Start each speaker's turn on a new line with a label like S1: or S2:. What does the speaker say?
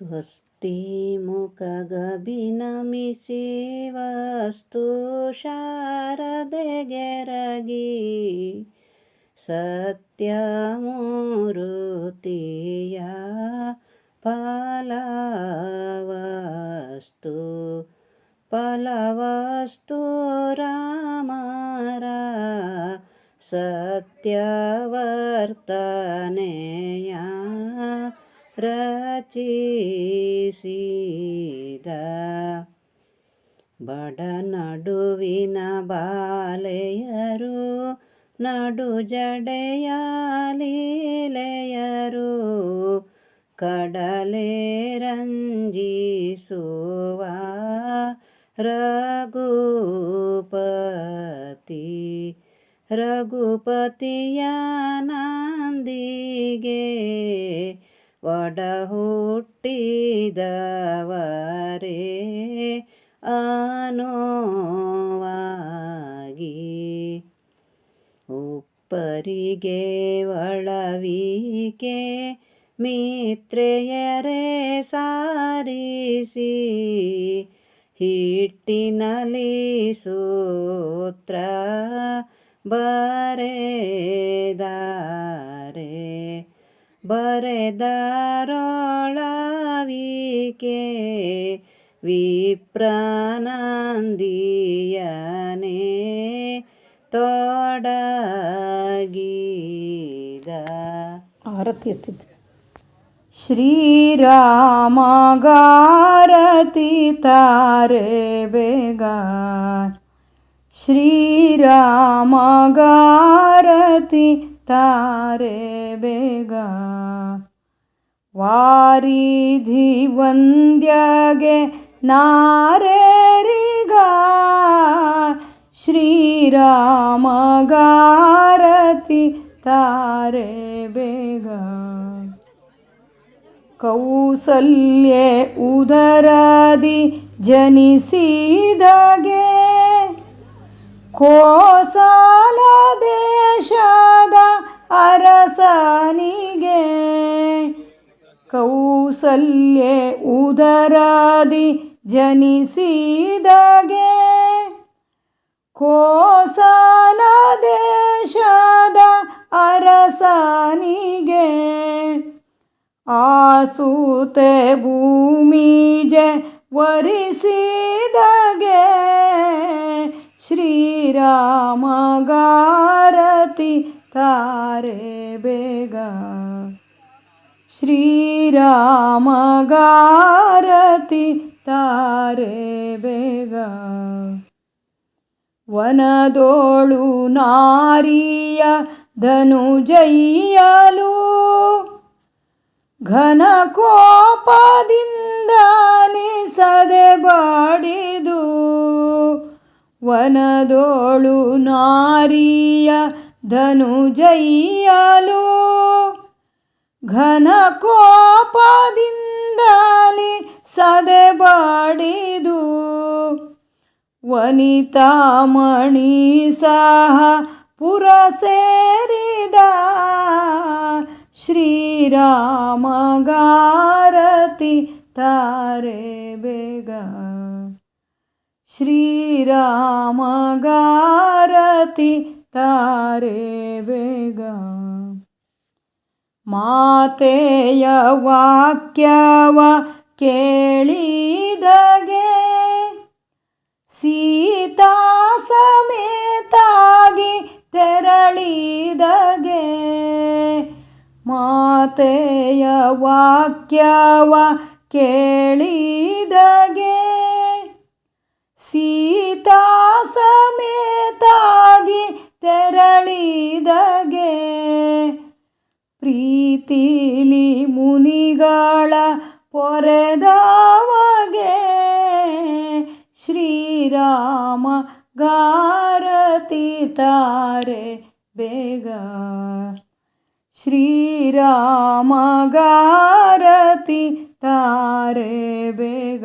S1: ಸ್ವಸ್ತಿ ಮುಖಗಭಿ ನಮಿಸಿ ವಸ್ತು ಶಾರದೆಗೆರಗಿ ಸತ್ಯ ಮೂರುತಿಯ ಫಲವಸ್ತು ಫಲವಸ್ತು ರಾಮರ ಸತ್ಯವರ್ತನೆಯ ರಚಿಸಿದ ಬಡ ನಡುವಿನ ಬಾಲೆಯರು ನಡು ಜಡೆಯ ಲೀಲೆಯರು ಕಡಲೆ ರಂಜಿಸುವ ರಘುಪತಿ ರಘುಪತಿಯ ನಂದಿಗೆ ಒಡ ಹುಟ್ಟಿದವರೇ ಆನೋವಾಗಿ ಉಪ್ಪರಿಗೆ ಒಳವಿಕೆ ಮಿತ್ರೆಯರೇ ಸಾರಿಸಿ ಹಿಟ್ಟಿನಲ್ಲಿ ಸೂತ್ರ ಬರೆದಾರೆ. ಬರೆದಾರೊಳವಿಕೆ ವಿಪ್ರಾನಂದಿಯನೆ ತೊಡಗಿದ
S2: ಆರತಿ ಎತ್ತಿದ್ವಿ. ಶ್ರೀರಾಮಗಾರತಿ ತಾರೆ ಬೇಗ. ಶ್ರೀರಾಮಗಾರತಿ ತಾರೆ ಬೇಗ. ವಾರಿಧಿ ವಂದ್ಯಗೆ ನಾರೇರಿಗ. ಶ್ರೀರಾಮಗಾರತಿ ತಾರೆ ಬೇಗ. ಕೌಸಲ್ಯೆ ಉದರದಿ ಜನಿಸಿದಗೆ. ಕೋಸಲ ಕೌಸಲ್ಯೆ ಉದರಾದಿ ಜನಿಸಿದಾಗೆ. ಕೋಸಲ ದೇಶದ ಅರಸನಿಗೆ. ಆಸೂತೆ ಭೂಮಿಜೆ ವರಿಸಿದಾಗೆ. ಶ್ರೀರಾಮಗಾರತಿ ತಾರೆ ಬೇಗ. ಶ್ರೀರಾಮಗಾರತಿ ತಾರೆ ಬೇಗ. ವನದೋಳು ನಾರಿಯ ಧನುಜಯ್ಯಲು ಘನ ಕೋಪದಿಂದ ನಿಸದೆ ಬಾಡಿದು. ವನದೋಳು ನಾರಿಯ ಧನುಜಯ್ಯಲು ಘನ ಕೋಪದಿಂದಲಿ ಸದೆ ಬಾಡಿದು ವನಿತಾಮಣಿ ಸಹ ಪುರ ಸೇರಿದ ಶ್ರೀರಾಮಗಾರತಿ ತಾರೆ ಬೇಗ ಶ್ರೀರಾಮಗಾರತಿ ತಾರೆ ಬೇಗ ಮಾತೆಯ ವಾಕ್ಯವ ಕೇಳಿದಗೆ. ಸೀತಾ ಸಮೇತಾಗಿ ತೆರಳಿದಗೆ. ಮಾತೆಯ ವಾಕ್ಯವ ಕೇಳಿದಗೆ. ಸೀತಾ ಸಮೇತಾಗಿ रे श्रीराम गारति तारे बेग। श्रीराम गारति तारे बेग।